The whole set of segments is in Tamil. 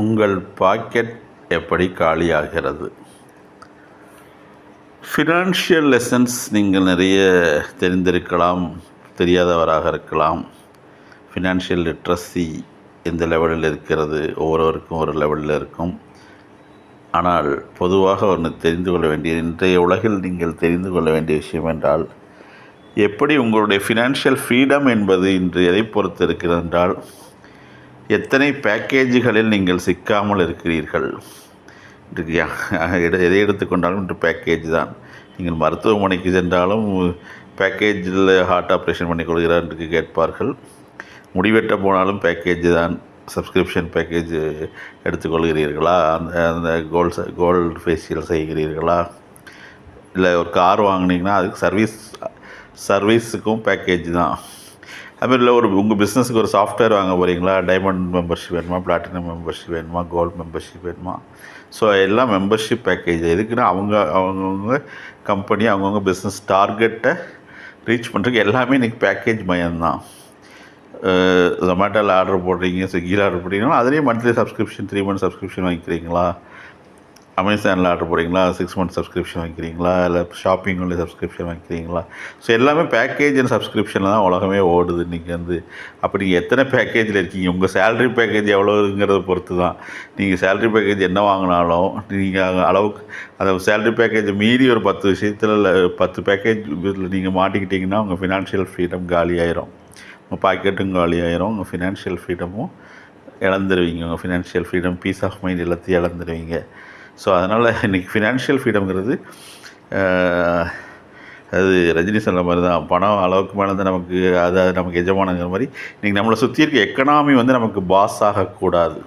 உங்கள் பாக்கெட் எப்படி காலியாகிறது? ஃபினான்ஷியல் லெசன்ஸ் நீங்கள் நிறைய தெரிந்திருக்கலாம் தெரியாதவராக இருக்கலாம். ஃபினான்ஷியல் லிட்ரஸி எந்த லெவலில் இருக்கிறது? ஒவ்வொருவருக்கும் ஒரு லெவலில் இருக்கும். ஆனால் பொதுவாக ஒன்று தெரிந்து கொள்ள வேண்டிய இன்றைய உலகில் நீங்கள் தெரிந்து கொள்ள வேண்டிய விஷயம் என்றால் எப்படி உங்களுடைய ஃபினான்ஷியல் ஃப்ரீடம் என்பது இன்று எதை பொறுத்து இருக்கிறது என்றால் எத்தனை பேக்கேஜுகளில் நீங்கள் சிக்காமல் இருக்கிறீர்கள்? இன்றைக்கு எதை எடுத்துக்கொண்டாலும் இன்று பேக்கேஜ் தான். நீங்கள் மருத்துவமனைக்கு சென்றாலும் பேக்கேஜில் ஹார்ட் ஆப்ரேஷன் பண்ணி கொடுக்கிறார் என்று கேட்பார்கள். முடிவெட்ட போனாலும் பேக்கேஜ் தான். சப்ஸ்கிரிப்ஷன் பேக்கேஜ் எடுத்துக்கொள்கிறீர்களா அந்த அந்த கோல்ட் கோல்டு ஃபேஷியல் செய்கிறீர்களா? இல்லை ஒரு கார் வாங்குனீங்கன்னா அதுக்கு சர்வீஸ் சர்வீஸுக்கும் பேக்கேஜ் தான். அதுமாதிரி இல்லை ஒரு உங்கள் பிஸ்னஸுக்கு ஒரு சாஃப்ட்வேர் வாங்க போகிறீங்களா டைமண்ட் மெம்பர்ஷிப் வேணுமா? பிளாட்டினம் மெம்பர்ஷிப் வேணுமா? கோல்டு மெம்பர்ஷிப் வேணுமா? ஸோ எல்லாம் மெம்பர்ஷிப் பேக்கேஜ் எதுக்குன்னா அவங்க அவங்கவுங்க கம்பெனி அவங்கவுங்க பிஸ்னஸ் டார்கெட்டை ரீச் பண்ணுறதுக்கு எல்லாமே இன்றைக்கி பேக்கேஜ் மயம்தான். ஜொமேட்டோவில் ஆர்டர் போடுறீங்க ஸ்விக்கியில் ஆர்டர் போடுறீங்கன்னா அதுலேயும் monthly subscription three month subscription வாங்கிக்கிறீங்களா? அமேசானில் ஆர்டர் போகிறீங்களா சிக்ஸ் மந்த் சப்ஸ்கிரிப்ஷன் வாங்கிக்கிறீங்களா? இல்லை ஷாப்பிங் உள்ள சப்ஸ்கிரிப்ஷன் வாங்கிக்கிறீங்களா? ஸோ எல்லாமே பேக்கேஜ் அண்ட் சப்ஸ்கிரிப்ஷனில் தான் உலகமே ஓடுது இன்றைக்கி வந்து. அப்படி நீங்கள் எத்தனை பேக்கேஜில் இருக்கீங்க? உங்கள் சேலரி பேக்கேஜ் எவ்வளோங்கிறத பொறுத்து தான் நீங்கள் சேலரி பேக்கேஜ் என்ன வாங்கினாலும் நீங்கள் அளவுக்கு அந்த சேலரி பேக்கேஜை மீறி ஒரு பத்து விஷயத்தில் இல்லை பத்து பேக்கேஜ் நீங்கள் மாட்டிக்கிட்டிங்கன்னா உங்கள் ஃபினான்ஷியல் ஃப்ரீடம் காலியாயிரும். உங்கள் பாக்கெட்டும் காலியாயிரும். உங்கள் ஃபினான்ஷியல் ஃப்ரீடமும் இழந்துருவீங்க. உங்கள் financial freedom peace of mind எல்லாத்தையும் இழந்துருவீங்க. ஸோ அதனால் இன்றைக்கி ஃபினான்ஷியல் ஃப்ரீடம்ங்கிறது அது ரஜினி சொன்ன மாதிரி தான். பணம் அளவுக்கு மேலே தான் நமக்கு அது அது நமக்கு எஜமானங்கிற மாதிரி இன்றைக்கி நம்மளை சுற்றி இருக்க எக்கனாமி வந்து நமக்கு பாஸ் ஆகக்கூடாது.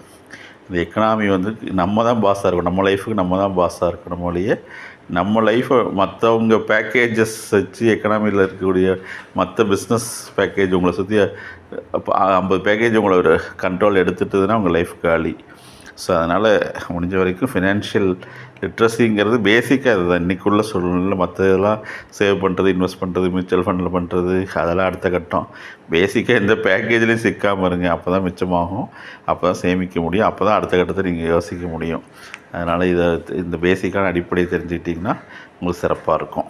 இந்த எக்கனாமி வந்து நம்ம தான் பாஸாக இருக்கணும். நம்ம லைஃபுக்கு நம்ம தான் பாஸாக இருக்கணும் ஒழிய நம்ம லைஃப்பை மற்றவங்க பேக்கேஜஸ் வச்சு எக்கனாமியில் இருக்கக்கூடிய மற்ற பிஸ்னஸ் பேக்கேஜ் உங்களை சுற்றி ஐம்பது பேக்கேஜ் உங்களை ஒரு கண்ட்ரோல் எடுத்துட்டதுன்னா உங்கள் லைஃப் காலி. ஸோ அதனால் முடிஞ்ச வரைக்கும் ஃபினான்ஷியல் லிட்ரஸிங்கிறது பேசிக்காக அதுதான் இன்றைக்குள்ள சூழ்நிலை மற்றதெல்லாம் சேவ் பண்ணுறது இன்வெஸ்ட் பண்ணுறது மியூச்சுவல் ஃபண்டில் பண்ணுறது அதெல்லாம் அடுத்த கட்டம். பேசிக்காக எந்த பேக்கேஜ்லேயும் சிக்காமல் இருங்க. அப்போ தான் மிச்சமாகும். அப்போ தான் சேமிக்க முடியும். அப்போ தான் அடுத்த கட்டத்தை நீங்கள் யோசிக்க முடியும். அதனால் இதை இந்த பேசிக்கான அடிப்படையை தெரிஞ்சுக்கிட்டிங்கன்னா உங்களுக்கு சிறப்பாக இருக்கும்.